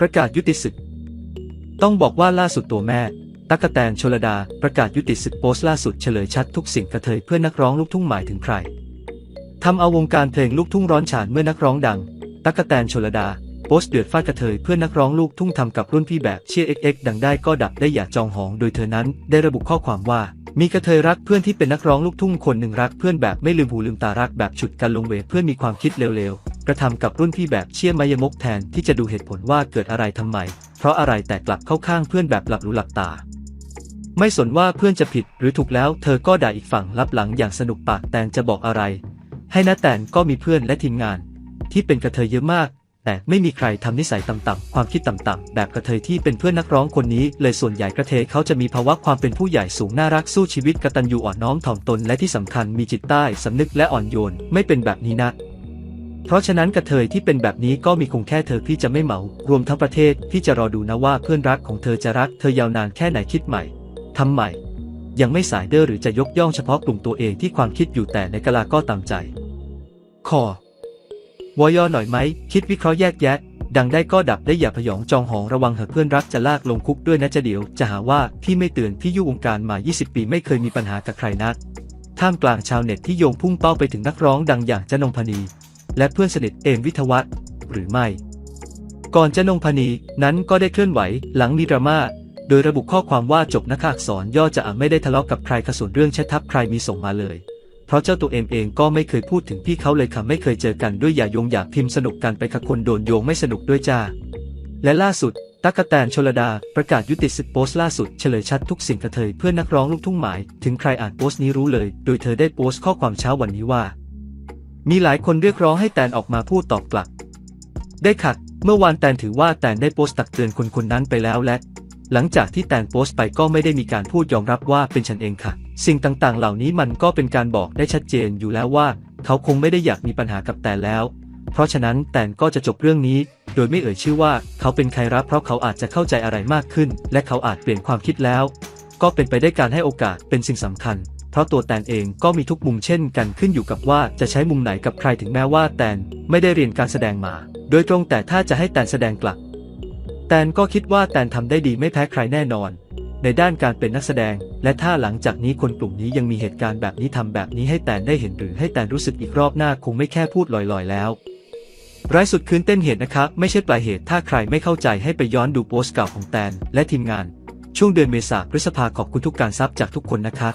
ประกาศยุติศึก ต้องบอกว่าล่าสุดตัวแม่ ตั๊กแตนชลดา ประกาศยุติศึกโพสต์ล่าสุดเฉลยชัดทุกสิ่งกระเทยเพื่อนนักร้องลูกทุ่งหมายถึงใครทำเอาวงการเพลงลูกทุ่งร้อนฉานเมื่อนักร้องดัง ตั๊กแตนชลดาโพสต์เดือดฟาดกระเทยเพื่อนนักร้องลูกทุ่งทำกับรุ่นพี่แบบเชียร์ XX ดังได้ก็ดับได้อย่าจองหองโดยเธอนั้นได้ระบุข้อความว่า มีกระเทยรักเพื่อนที่เป็นนักร้องลูกทุ่งคนหนึ่งรักเพื่อนแบบไม่ลืมหูลืมตารักแบบฉุดกันลงเวทเพื่อนมีความคิดเร็วๆ กระทำกับรุ่นพี่แบบเชี่ยมายมกแทนที่จะดูเหตุผลว่าเกิดอะไรทำไม เพราะอะไรแต่กลับเข้าข้างเพื่อนแบบหลับหูหลับตา ไม่สนว่าเพื่อนจะผิดหรือถูกแล้ว เธอก็ด่าอีกฝั่งรับหลังอย่างสนุกปากแตนจะบอกอะไร ให้นะแตนก็มีเพื่อนและทีมงาน ที่เป็นกระเทยเยอะมาก แต่ไม่มีใครทำนิสัยต่ำๆความคิดต่ำๆแบบกระเทยที่เป็นเพื่อนนักร้องคนนี้ เลยส่วนใหญ่กระเทยเขาจะมีภาวะความเป็นผู้ใหญ่สูงน่ารักสู้ชีวิตกตัญญูอ่อนน้อมถ่อมตนและที่สำคัญมีจิตใต้สำนึกและอ่อนโยนไม่เป็นแบบนี้นะ เพราะฉะนั้นกระเทยที่เป็นแบบนี้ก็มีคงแค่เธอที่จะไม่เหมา รวมทั้งประเทศที่จะรอดูนะว่าเพื่อนรักของเธอจะรักเธอยาวนานแค่ไหนคิดใหม่ทำใหม่ ยังไม่สายเด้อหรือจะยกย่องเฉพาะกลุ่มตัวเองที่ความคิดอยู่แต่ในกะลาก็ตามใจ คอวอยอหน่อยไหม คิดวิเคราะห์แยกแยะ ดังได้ก็ดับได้อย่าพยองจองหองระวังเหอะเพื่อนรักจะลากลงคุกด้วยนะจะเดี๋ยว จะหาว่าพี่ไม่เตือนพี่ยุ่วงการมา 20 ปีไม่เคยมีปัญหากับใครนักท่ามกลางชาวเน็ตที่โยงพุ่งเป้าไปถึงนักร้องดังอย่างจนงพนี และเพื่อนสนิทเอมวิทวัฒน์หรือไม่ ก่อนจะนงพนีนั้นก็ได้เคลื่อนไหวหลังมีดราม่าโดยระบุข้อความว่าจบนักอักษรย่อจะอะไม่ได้ทะเลาะกับใครขส่วนเรื่องแชททับใครมีส่งมาเลย เพราะเจ้าตัวเองเองก็ไม่เคยพูดถึงพี่เขาเลยค่ะไม่เคยเจอกันด้วยอย่าโยงอย่าพิมพ์สนุกกันไปค่ะคนโดนโยงไม่สนุกด้วยจ้า และล่าสุดตั๊กแตนชลดาประกาศยุติศึกโพสต์ล่าสุดเฉลยชัดทุกสิ่งกระเทยเพื่อนนักร้องลูกทุ่งหมาย ถึงใครอ่านโพสต์นี้รู้เลย โดยเธอได้โพสต์ข้อความเช้าวันนี้ว่า มีหลายคนเรียกร้องให้แตนออกมาพูดตอบกลับ ได้ขัด เมื่อวานแตนถือว่าแตนได้โพสต์ตักเตือนคนคนนั้นไปแล้วและ หลังจากที่แตนโพสต์ไปก็ไม่ได้มีการพูดยอมรับว่าเป็นฉันเองค่ะ สิ่งต่างๆ เหล่านี้มันก็เป็นการบอกได้ชัดเจนอยู่แล้วว่า เขาคงไม่ได้อยากมีปัญหากับแตนแล้ว เพราะฉะนั้นแตนก็จะจบเรื่องนี้ โดยไม่เอ่ยชื่อว่าเขาเป็นใครรับเพราะเขาอาจจะเข้าใจอะไรมากขึ้น และเขาอาจเปลี่ยนความคิดแล้ว ก็เป็นไปได้การให้โอกาสเป็นสิ่งสำคัญ ราะตัวแตนเองก็มีทุกมุมเช่นกันขึ้นอยู่กับว่าจะใช้มุมไหนกับใครถึงแม้ว่าแตนไม่ได้เรียนการแสดงมา โดยตรงแต่ถ้าจะให้แตนแสดงกลับ แตนก็คิดว่าแตนทำได้ดีไม่แพ้ใครแน่นอน ในด้านการเป็นนักแสดง และถ้าหลังจากนี้คนกลุ่มนี้ยังมีเหตุการณ์แบบนี้ทำแบบนี้ให้แตนได้เห็นหรือให้แตนรู้สึกอีกรอบหน้าคงไม่แค่พูดลอยๆแล้วร้ายสุดคืนเต้นเหตุนะครับไม่ใช่ปลายเหตุถ้าใครไม่เข้าใจให้ไปย้อนดูโพสต์เก่าของแตนและทีมงาน ช่วงเดือนเมษาพฤษภาขอบคุณทุกการซับจากทุกคนนะครับ